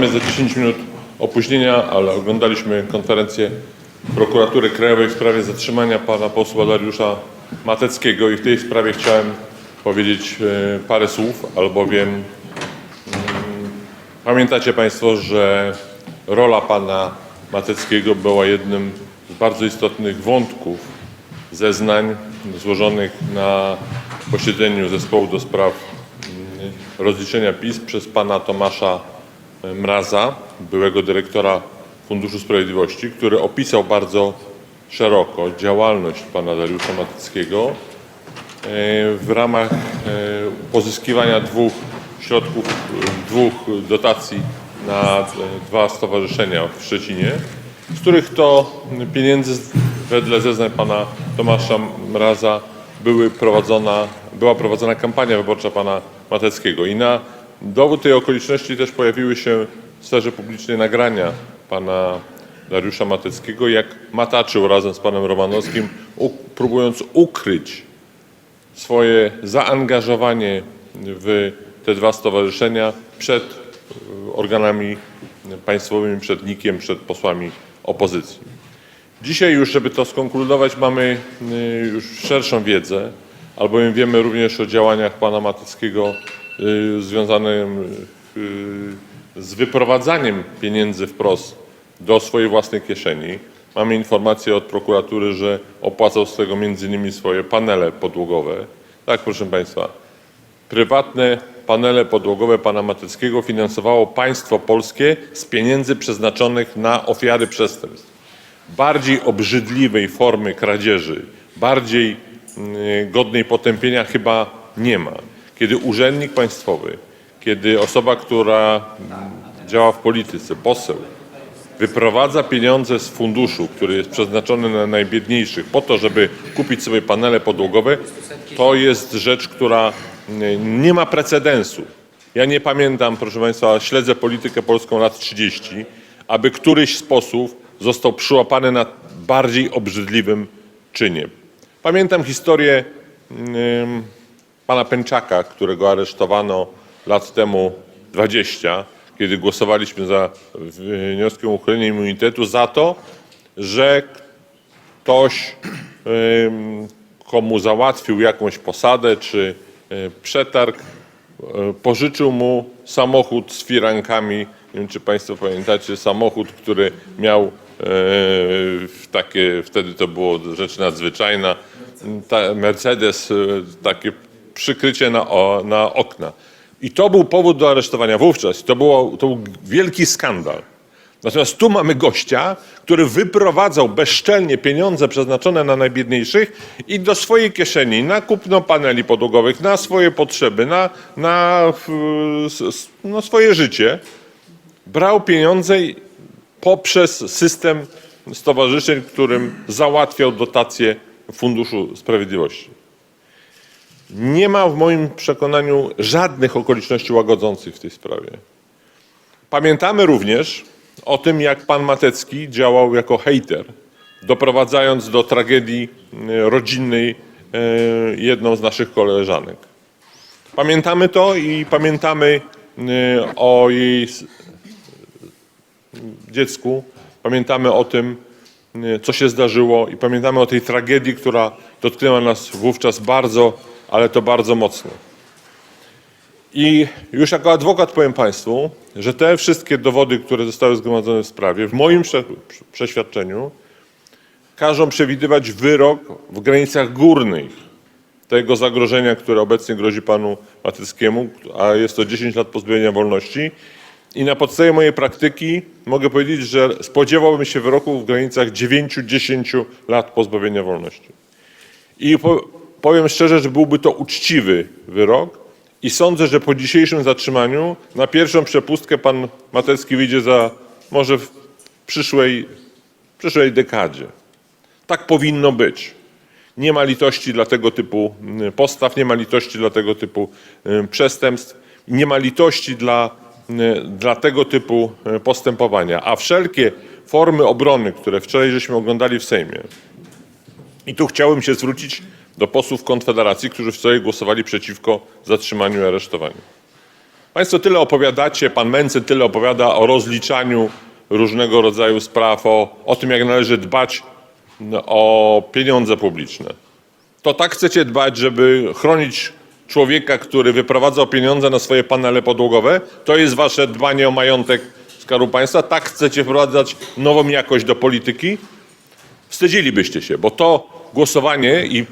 Przepraszamy za 10 minut opóźnienia, ale oglądaliśmy konferencję Prokuratury Krajowej w sprawie zatrzymania pana posła Dariusza Mateckiego i w tej sprawie chciałem powiedzieć e, parę słów, albowiem mm, pamiętacie Państwo, że rola pana Mateckiego była jednym z bardzo istotnych wątków zeznań złożonych na posiedzeniu zespołu do spraw mm, rozliczenia PiS przez pana Tomasza Mraza, byłego dyrektora Funduszu Sprawiedliwości, który opisał bardzo szeroko działalność pana Dariusza Matyckiego e, w ramach e, pozyskiwania dwóch środków, dwóch dotacji na e, dwa stowarzyszenia w Szczecinie, z których to pieniędzy wedle zeznań pana Tomasza Mraza były prowadzona, była prowadzona kampania wyborcza pana Mateckiego. I na dowód tej okoliczności też pojawiły się w sferze publicznej nagrania pana Dariusza Mateckiego, jak mataczył razem z panem Romanowskim, próbując ukryć swoje zaangażowanie w te dwa stowarzyszenia przed e, organami państwowymi, przed NIK-iem, przed posłami opozycji. Dzisiaj już, żeby to skonkludować, mamy y, już szerszą wiedzę, albowiem wiemy również o działaniach pana Matyckiego y, związanym y, z wyprowadzaniem pieniędzy wprost do swojej własnej kieszeni. Mamy informację od prokuratury, że opłacał z tego między innymi swoje panele podłogowe. Tak, proszę Państwa, prywatne panele podłogowe pana Matyckiego finansowało państwo polskie z pieniędzy przeznaczonych na ofiary przestępstw bardziej obrzydliwej formy kradzieży, bardziej mm, godnej potępienia chyba nie ma. Kiedy urzędnik państwowy, kiedy osoba, która działa w polityce, poseł, wyprowadza pieniądze z funduszu, który jest przeznaczony na najbiedniejszych, po to, żeby kupić sobie panele podłogowe, to jest rzecz, która mm, nie ma precedensu. Ja nie pamiętam, proszę Państwa, śledzę politykę polską lat 30, aby któryś z posłów został przyłapany na bardziej obrzydliwym czynie. Pamiętam historię ym, pana Pęczaka, którego aresztowano lat temu 20, kiedy głosowaliśmy za wnioskiem o uchylenie immunitetu, za to, że ktoś komu załatwił jakąś posadę czy y, przetarg, y, pożyczył mu samochód z firankami. Nie wiem, czy Państwo pamiętacie, samochód, który miał e, takie, wtedy to było rzecz nadzwyczajna, ta Mercedes, e, takie przykrycie na, o, na okna. I to był powód do aresztowania wówczas. To, było, to był wielki skandal. Natomiast tu mamy gościa, który wyprowadzał bezczelnie pieniądze przeznaczone na najbiedniejszych i do swojej kieszeni na kupno paneli podłogowych, na swoje potrzeby, na, na, s- no swoje życie brał pieniądze poprzez system stowarzyszeń, którym załatwiał dotacje Funduszu Sprawiedliwości. Nie ma w moim przekonaniu żadnych okoliczności łagodzących w tej sprawie. Pamiętamy również o tym, jak pan Matecki działał jako hejter, doprowadzając do tragedii e, rodzinnej e, jedną z naszych koleżanek. Pamiętamy to i pamiętamy e, o jej dziecku, pamiętamy o tym, co się zdarzyło i pamiętamy o tej tragedii, która dotknęła nas wówczas bardzo, ale to bardzo mocno. I już jako adwokat powiem Państwu, że te wszystkie dowody, które zostały zgromadzone w sprawie, w moim prze- przeświadczeniu, każą przewidywać wyrok w granicach górnych tego zagrożenia, które obecnie grozi panu Matyckiemu, a jest to 10 lat pozbawienia wolności. I na podstawie mojej praktyki mogę powiedzieć, że spodziewałbym się wyroku w granicach 9-10 lat pozbawienia wolności. I po, powiem szczerze, że byłby to uczciwy wyrok i sądzę, że po dzisiejszym zatrzymaniu na pierwszą przepustkę pan Matecki wyjdzie za może w przyszłej, przyszłej dekadzie. Tak powinno być. Nie ma litości dla tego typu y, postaw, nie ma litości dla tego typu y, przestępstw, nie ma litości dla, y, dla tego typu y, postępowania. A wszelkie formy obrony, które wczoraj żeśmy oglądali w Sejmie, i tu chciałbym się zwrócić do posłów Konfederacji, którzy wczoraj głosowali przeciwko zatrzymaniu i aresztowaniu. Państwo tyle opowiadacie, pan Mency tyle opowiada o rozliczaniu różnego rodzaju spraw, o, o tym, jak należy dbać no, o pieniądze publiczne. To tak chcecie dbać, żeby chronić człowieka, który wyprowadzał pieniądze na swoje panele podłogowe? To jest wasze dbanie o majątek Skarbu Państwa? Tak chcecie wprowadzać nową jakość do polityki? Wstydzilibyście się, bo to głosowanie i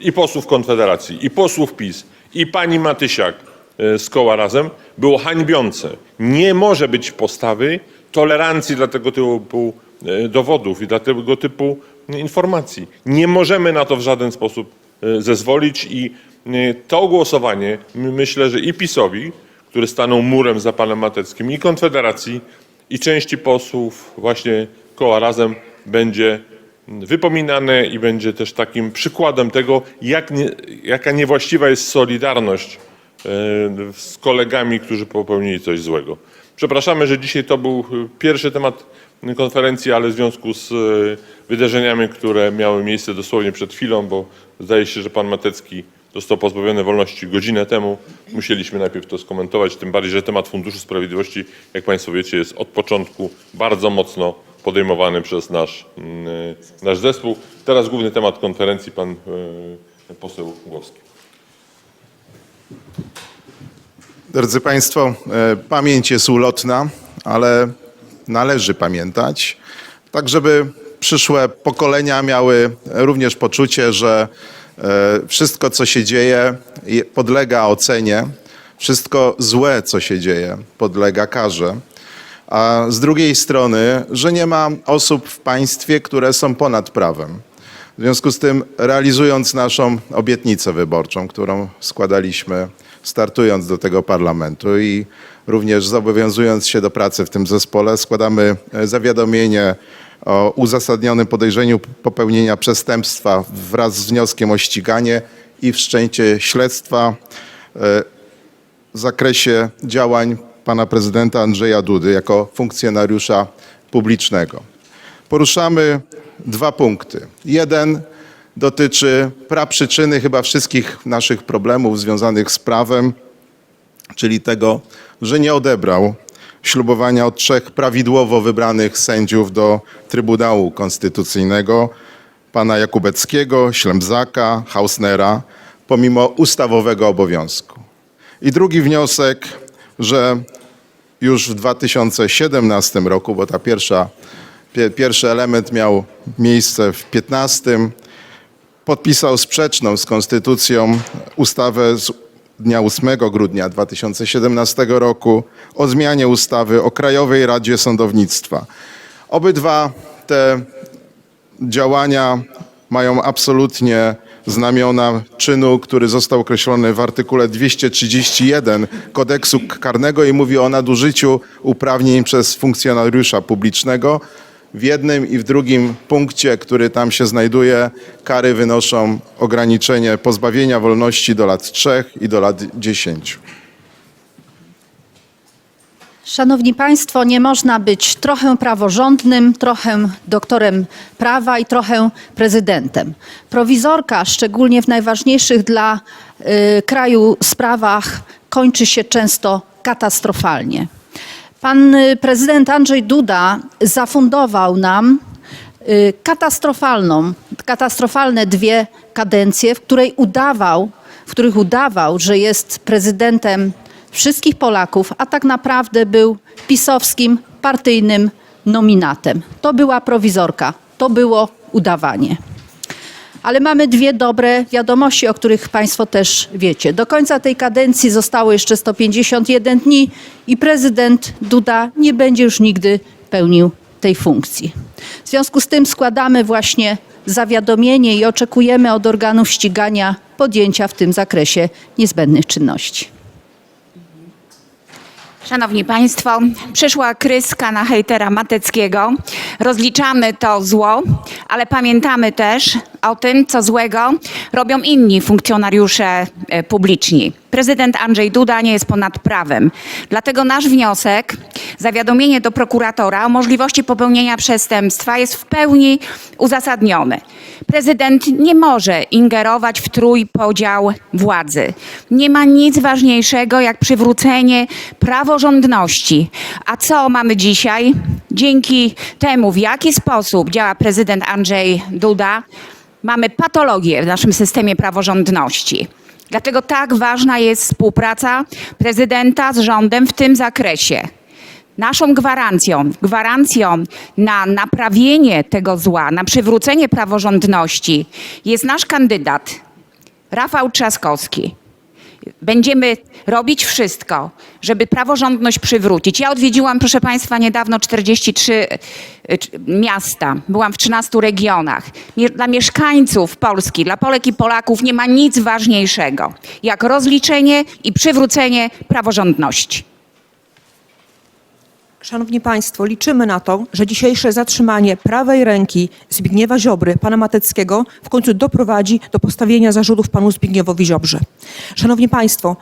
i posłów Konfederacji, i posłów PiS, i pani Matysiak e, z koła razem było hańbiące. Nie może być postawy tolerancji dla tego typu e, dowodów i dla tego typu informacji. Nie możemy na to w żaden sposób e, zezwolić i e, to głosowanie my- myślę, że i PiSowi, który stanął murem za panem Mateckim, i Konfederacji, i części posłów właśnie koła razem będzie wypominane i będzie też takim przykładem tego, jak nie, jaka niewłaściwa jest solidarność e, z kolegami, którzy popełnili coś złego. Przepraszamy, że dzisiaj to był e, pierwszy temat konferencji, ale w związku z e, wydarzeniami, które miały miejsce dosłownie przed chwilą, bo zdaje się, że pan Matecki został pozbawiony wolności godzinę temu. Musieliśmy najpierw to skomentować, tym bardziej, że temat Funduszu Sprawiedliwości, jak Państwo wiecie, jest od początku bardzo mocno podejmowany przez nasz, mm, nasz zespół. Teraz główny temat konferencji, pan e, poseł Głowski. Drodzy Państwo, e, pamięć jest ulotna, ale należy pamiętać, tak żeby przyszłe pokolenia miały również poczucie, że e, wszystko, co się dzieje, je- podlega ocenie, wszystko złe, co się dzieje, podlega karze. A z drugiej strony, że nie ma osób w państwie, które są ponad prawem. W związku z tym, realizując naszą obietnicę wyborczą, którą składaliśmy startując do tego parlamentu i również zobowiązując się do pracy w tym zespole, składamy e, zawiadomienie o uzasadnionym podejrzeniu popełnienia przestępstwa wraz z wnioskiem o ściganie i wszczęcie śledztwa w zakresie działań pana prezydenta Andrzeja Dudy jako funkcjonariusza publicznego. Poruszamy dwa punkty. Jeden dotyczy praprzyczyny chyba wszystkich naszych problemów związanych z prawem, czyli tego, że nie odebrał ślubowania od trzech prawidłowo wybranych sędziów do Trybunału Konstytucyjnego, pana Jakubeckiego, Ślemzaka, Hausnera, pomimo ustawowego obowiązku. I drugi wniosek, że już w 2017 roku, bo ta pierwsza, pie, pierwszy element miał miejsce w 15, podpisał sprzeczną z konstytucją ustawę z dnia 8 grudnia 2017 roku o zmianie ustawy o Krajowej Radzie Sądownictwa. Obydwa te działania mają absolutnie znamiona czynu, który został określony w artykule 231 kodeksu karnego i mówi o nadużyciu uprawnień przez funkcjonariusza publicznego. W jednym i w drugim punkcie, który tam się znajduje, kary wynoszą ograniczenie pozbawienia wolności do lat 3 i do lat 10. Szanowni Państwo, nie można być trochę praworządnym, trochę doktorem prawa i trochę prezydentem. Prowizorka, szczególnie w najważniejszych dla y, kraju sprawach, kończy się często katastrofalnie. Pan y, prezydent Andrzej Duda zafundował nam y, katastrofalną, katastrofalne dwie kadencje, w której udawał, w których udawał, że jest prezydentem wszystkich Polaków, a tak naprawdę był pisowskim partyjnym nominatem. To była prowizorka, to było udawanie. Ale mamy dwie dobre wiadomości, o których Państwo też wiecie. Do końca tej kadencji zostało jeszcze 151 dni i prezydent Duda nie będzie już nigdy pełnił tej funkcji. W związku z tym składamy właśnie zawiadomienie i oczekujemy od organów ścigania podjęcia w tym zakresie niezbędnych czynności. Szanowni Państwo, przyszła kryska na hejtera Mateckiego. Rozliczamy to zło, ale pamiętamy też, o tym, co złego robią inni funkcjonariusze e, publiczni. Prezydent Andrzej Duda nie jest ponad prawem. Dlatego nasz wniosek, zawiadomienie do prokuratora o możliwości popełnienia przestępstwa jest w pełni uzasadniony. Prezydent nie może ingerować w trójpodział władzy. Nie ma nic ważniejszego jak przywrócenie praworządności. A co mamy dzisiaj? Dzięki temu, w jaki sposób działa prezydent Andrzej Duda, mamy patologię w naszym systemie praworządności. Dlatego tak ważna jest współpraca prezydenta z rządem w tym zakresie. Naszą gwarancją, gwarancją na naprawienie tego zła, na przywrócenie praworządności jest nasz kandydat Rafał Trzaskowski. Będziemy robić wszystko, żeby praworządność przywrócić. Ja odwiedziłam, proszę Państwa, niedawno 43 y, miasta. Byłam w 13 regionach. Dla mieszkańców Polski, dla Polek i Polaków nie ma nic ważniejszego jak rozliczenie i przywrócenie praworządności. Szanowni Państwo, liczymy na to, że dzisiejsze zatrzymanie prawej ręki Zbigniewa Ziobry, pana Mateckiego, w końcu doprowadzi do postawienia zarzutów panu Zbigniewowi Ziobrze. Szanowni Państwo,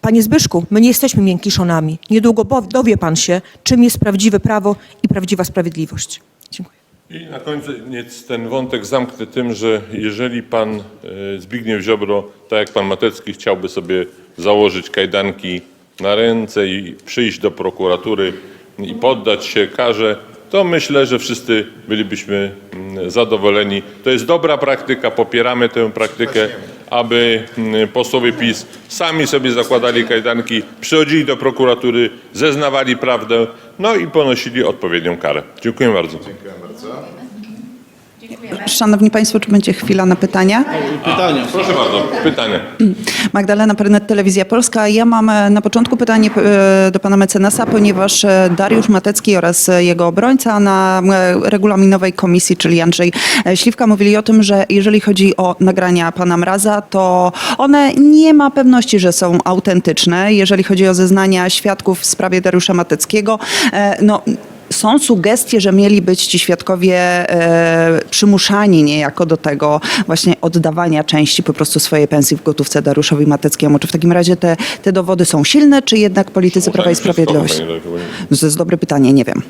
panie Zbyszku, my nie jesteśmy miękiszonami. Niedługo dowie pan się, czym jest prawdziwe prawo i prawdziwa sprawiedliwość. Dziękuję. I na koniec ten wątek zamknę tym, że jeżeli pan e, Zbigniew Ziobro, tak jak pan Matecki, chciałby sobie założyć kajdanki na ręce i przyjść do prokuratury i poddać się karze, to myślę, że wszyscy bylibyśmy mm, zadowoleni. To jest dobra praktyka, popieramy tę praktykę, aby mm, posłowie PiS sami sobie zakładali kajdanki, przychodzili do prokuratury, zeznawali prawdę, no i ponosili odpowiednią karę. Dziękuję bardzo. Szanowni Państwo, czy będzie chwila na pytania? Proszę bardzo, pytanie. Magdalena Pernet, Telewizja Polska. Ja mam e, na początku pytanie e, do pana mecenasa, ponieważ e, Dariusz Matecki oraz jego obrońca na regulaminowej komisji, czyli Andrzej Śliwka, mówili o tym, że jeżeli chodzi o nagrania pana Mraza, to one nie ma pewności, że są autentyczne. Jeżeli chodzi o zeznania świadków w sprawie Dariusza Mateckiego, no są sugestie, że mieli być ci świadkowie e, przymuszani niejako do tego właśnie oddawania części po prostu swojej pensji w gotówce Dariuszowi Mateckiemu. Czy w takim razie te, te dowody są silne, czy jednak politycy Prawa i Sprawiedliwości? To jest dobre pytanie, nie wiem.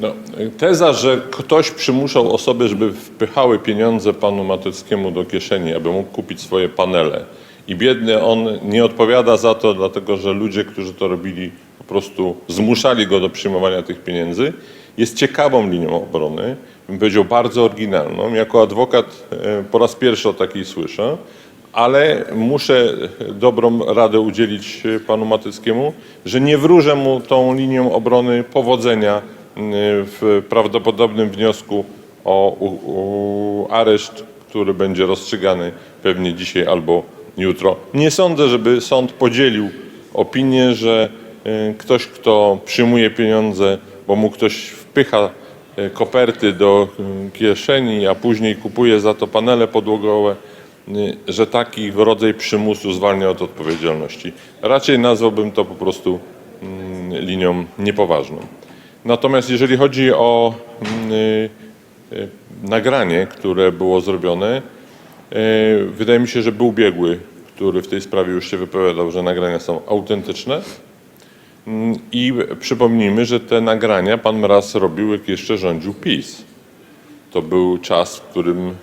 No, teza, że ktoś przymuszał osoby, żeby wpychały pieniądze panu Mateckiemu do kieszeni, aby mógł kupić swoje panele i biedny on nie odpowiada za to, dlatego że ludzie, którzy to robili, po prostu zmuszali go do przyjmowania tych pieniędzy, jest ciekawą linią obrony, bym powiedział bardzo oryginalną. Jako adwokat e, po raz pierwszy o takiej słyszę, ale muszę dobrą radę udzielić e, panu Matyckiemu, że nie wróżę mu tą linią obrony powodzenia m, w prawdopodobnym wniosku o areszt, który będzie rozstrzygany pewnie dzisiaj albo jutro. Nie sądzę, żeby sąd podzielił opinię, że e, ktoś, kto przyjmuje pieniądze, bo mu ktoś wpycha e, koperty do e, kieszeni, a później kupuje za to panele podłogowe, y, że taki rodzaj przymusu zwalnia od odpowiedzialności. Raczej nazwałbym to po prostu mm, linią niepoważną. Natomiast jeżeli chodzi o mm, y, y, nagranie, które było zrobione, y, wydaje mi się, że był biegły, który w tej sprawie już się wypowiadał, że nagrania są autentyczne. I przypomnijmy, że te nagrania pan Mraz robił, jak jeszcze rządził PiS. To był czas, w którym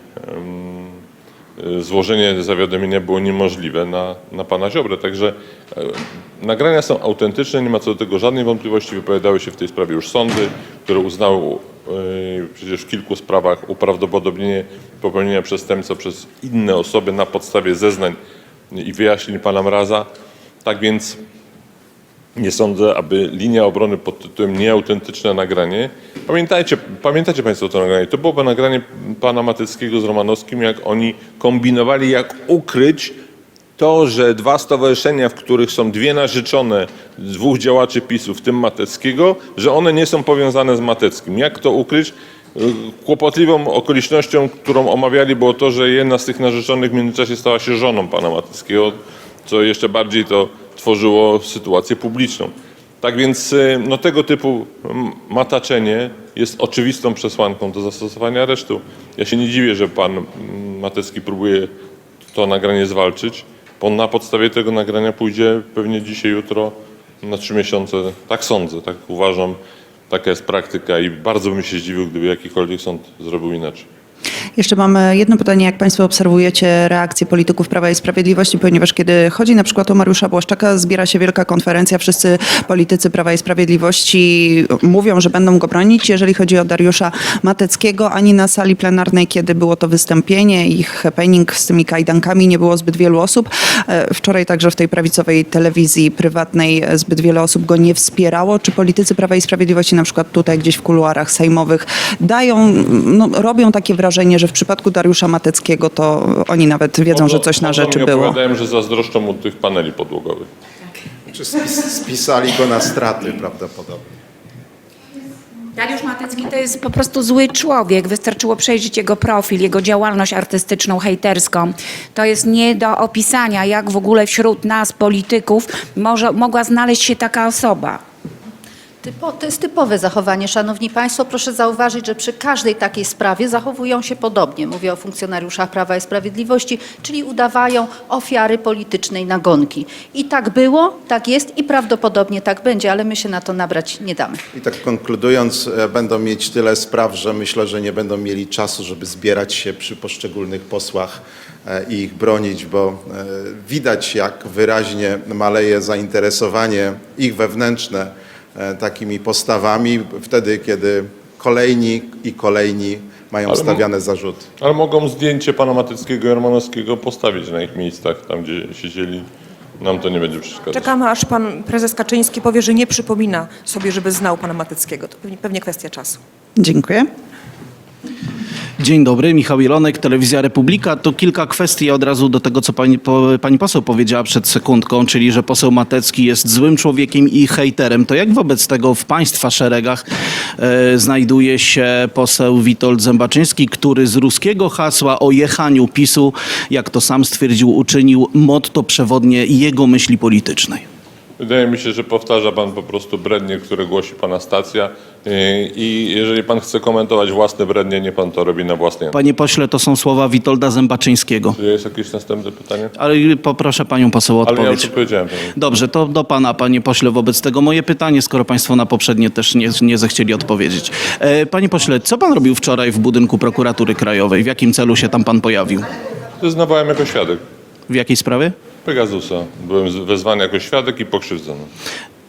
y, złożenie zawiadomienia było niemożliwe na, na pana Ziobrę. Także e, nagrania są autentyczne, nie ma co do tego żadnej wątpliwości. Wypowiadały się w tej sprawie już sądy, które uznały e, przecież w kilku sprawach uprawdopodobnienie popełnienia przestępstwa przez inne osoby na podstawie zeznań i wyjaśnień pana Mraza. Tak więc nie sądzę, aby linia obrony pod tytułem nieautentyczne nagranie. Pamiętajcie, pamiętacie Państwo to nagranie? To było nagranie pana Matyckiego z Romanowskim, jak oni kombinowali, jak ukryć to, że dwa stowarzyszenia, w których są dwie narzeczone dwóch działaczy PiSu, w tym Mateckiego, że one nie są powiązane z Mateckim. Jak to ukryć? Kłopotliwą okolicznością, którą omawiali, było to, że jedna z tych narzeczonych w międzyczasie stała się żoną pana Mateckiego, co jeszcze bardziej to tworzyło sytuację publiczną. Tak więc y, no, tego typu mm, mataczenie jest oczywistą przesłanką do zastosowania aresztu. Ja się nie dziwię, że pan mm, Matecki próbuje to nagranie zwalczyć, bo na podstawie tego nagrania pójdzie pewnie dzisiaj, jutro na trzy miesiące. Tak sądzę, tak uważam. Taka jest praktyka i bardzo bym się zdziwił, gdyby jakikolwiek sąd zrobił inaczej. Jeszcze mam e, jedno pytanie, jak Państwo obserwujecie reakcję polityków Prawa i Sprawiedliwości, ponieważ kiedy chodzi na przykład o Mariusza Błaszczaka, zbiera się wielka konferencja, wszyscy politycy Prawa i Sprawiedliwości mówią, że będą go bronić. Jeżeli chodzi o Dariusza Mateckiego, ani na sali plenarnej, kiedy było to wystąpienie i happening z tymi kajdankami, nie było zbyt wielu osób. E, Wczoraj także w tej prawicowej telewizji prywatnej zbyt wiele osób go nie wspierało. Czy politycy Prawa i Sprawiedliwości, na przykład tutaj gdzieś w kuluarach sejmowych, dają, no, robią takie wrażenie, że w przypadku Dariusza Mateckiego to oni nawet wiedzą, że coś na rzeczy było. opowiadają, że zazdroszczą mu tych paneli podłogowych. Czy spis, spisali go na straty prawdopodobnie? Dariusz Matecki to jest po prostu zły człowiek. Wystarczyło przejrzeć jego profil, jego działalność artystyczną, hejterską. To jest nie do opisania, jak w ogóle wśród nas, polityków, może, mogła znaleźć się taka osoba. Typo, to jest typowe zachowanie. Szanowni Państwo, proszę zauważyć, że przy każdej takiej sprawie zachowują się podobnie. Mówię o funkcjonariuszach Prawa i Sprawiedliwości, czyli udawają ofiary politycznej nagonki. I tak było, tak jest i prawdopodobnie tak będzie, ale my się na to nabrać nie damy. I tak konkludując, e, będą mieć tyle spraw, że myślę, że nie będą mieli czasu, żeby zbierać się przy poszczególnych posłach e, i ich bronić, bo e, widać, jak wyraźnie maleje zainteresowanie ich wewnętrzne takimi postawami, wtedy, kiedy kolejni i kolejni mają Ale stawiane zarzuty. Ale mogą zdjęcie pana Matyckiego i Romanowskiego postawić na ich miejscach, tam gdzie siedzieli. Nam to nie będzie przeszkadzać. Czekamy, aż pan prezes Kaczyński powie, że nie przypomina sobie, żeby znał pana Mateckiego. To pewnie, pewnie kwestia czasu. Dziękuję. Dzień dobry, Michał Jelonek, Telewizja Republika. To kilka kwestii od razu do tego, co pani, po, pani poseł powiedziała przed sekundką, czyli że poseł Matecki jest złym człowiekiem i hejterem. To jak wobec tego w państwa szeregach e, znajduje się poseł Witold Zębaczyński, który z ruskiego hasła o jechaniu PiSu, jak to sam stwierdził, uczynił motto przewodnie jego myśli politycznej? Wydaje mi się, że powtarza pan po prostu brednie, które głosi pana stacja yy, i jeżeli pan chce komentować własne brednie, nie pan to robi na własnej. Panie pośle, to są słowa Witolda Zębaczyńskiego. Czy jest jakieś następne pytanie? Ale poproszę panią poseł o Ale ja już odpowiedź. odpowiedziałem. panu. Dobrze, to do pana, panie pośle, wobec tego moje pytanie, skoro państwo na poprzednie też nie, nie zechcieli odpowiedzieć. E, panie pośle, co pan robił wczoraj w budynku prokuratury krajowej? W jakim celu się tam pan pojawił? Zeznawałem jako świadek W jakiej sprawie? Pegasusa. Byłem wezwany jako świadek i pokrzywdzony.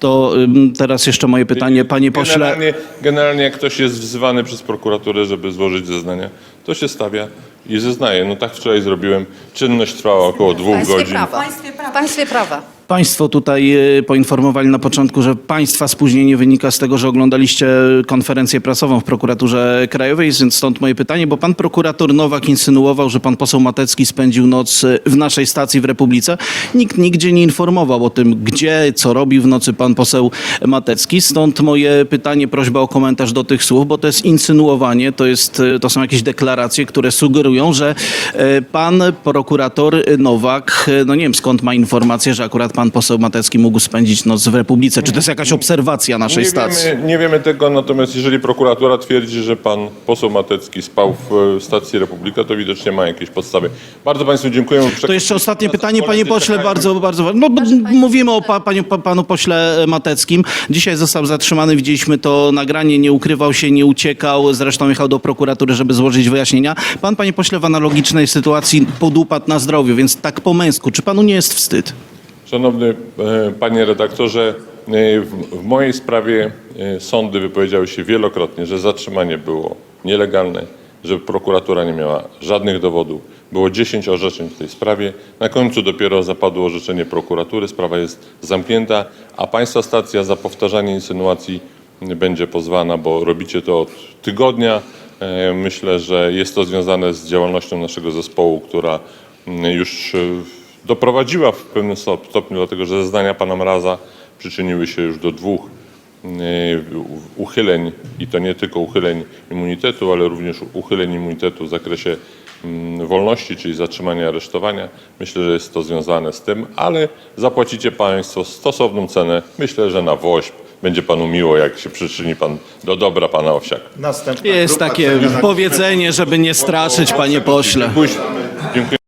To ym, teraz jeszcze moje pytanie, panie pośle. Generalnie, generalnie jak ktoś jest wzywany przez prokuraturę, żeby złożyć zeznania, to się stawia i zeznaje. No tak wczoraj zrobiłem. Czynność trwała około dwóch państwie godzin. prawa. W państwie prawa. Państwo tutaj e, poinformowali na początku, że państwa spóźnienie wynika z tego, że oglądaliście konferencję prasową w prokuraturze krajowej, stąd moje pytanie, bo pan prokurator Nowak insynuował, że pan poseł Matecki spędził noc e, w naszej stacji w Republice. Nikt nigdzie nie informował o tym, gdzie, co robi w nocy pan poseł Matecki. Stąd moje pytanie, prośba o komentarz do tych słów, bo to jest insynuowanie, to, jest, e, to są jakieś deklaracje, które sugerują, że pan prokurator Nowak, no nie wiem skąd ma informację, że akurat pan poseł Matecki mógł spędzić noc w Republice. Czy to jest jakaś obserwacja naszej Nie stacji? wiemy, nie wiemy tego, natomiast jeżeli prokuratura twierdzi, że pan poseł Matecki spał w e, stacji Republika, to widocznie ma jakieś podstawy. Bardzo Państwu dziękuję. To jeszcze ostatnie pytanie, panie pośle, bardzo, bardzo ważne. No, bo mówimy o pa, paniu, pa, panu pośle Mateckim. Dzisiaj został zatrzymany, widzieliśmy to nagranie, nie ukrywał się, nie uciekał, zresztą jechał do prokuratury, żeby złożyć wyjaśnienia. Pan, panie pośle, w analogicznej sytuacji podupadł na zdrowiu, więc tak po męsku. Czy panu nie jest wstyd? Szanowny e, panie redaktorze, e, w, w mojej sprawie e, sądy wypowiedziały się wielokrotnie, że zatrzymanie było nielegalne, że prokuratura nie miała żadnych dowodów. Było 10 orzeczeń w tej sprawie. Na końcu dopiero zapadło orzeczenie prokuratury. Sprawa jest zamknięta, a państwa stacja za powtarzanie insynuacji będzie pozwana, bo robicie to od tygodnia. Myślę, że jest to związane z działalnością naszego zespołu, która mm, już e, doprowadziła w pewnym stop- stopniu, dlatego że zeznania pana Mraza przyczyniły się już do dwóch e, uchyleń i to nie tylko uchyleń immunitetu, ale również uchyleń immunitetu w zakresie mm, wolności, czyli zatrzymania i aresztowania. Myślę, że jest to związane z tym, ale zapłacicie Państwo stosowną cenę. Myślę, że na woźb będzie Panu miło, jak się przyczyni Pan do dobra Pana Owsiaka. Następna Jest grupa takie cena powiedzenie, żeby nie straszyć, panie pośle. Dziękuję.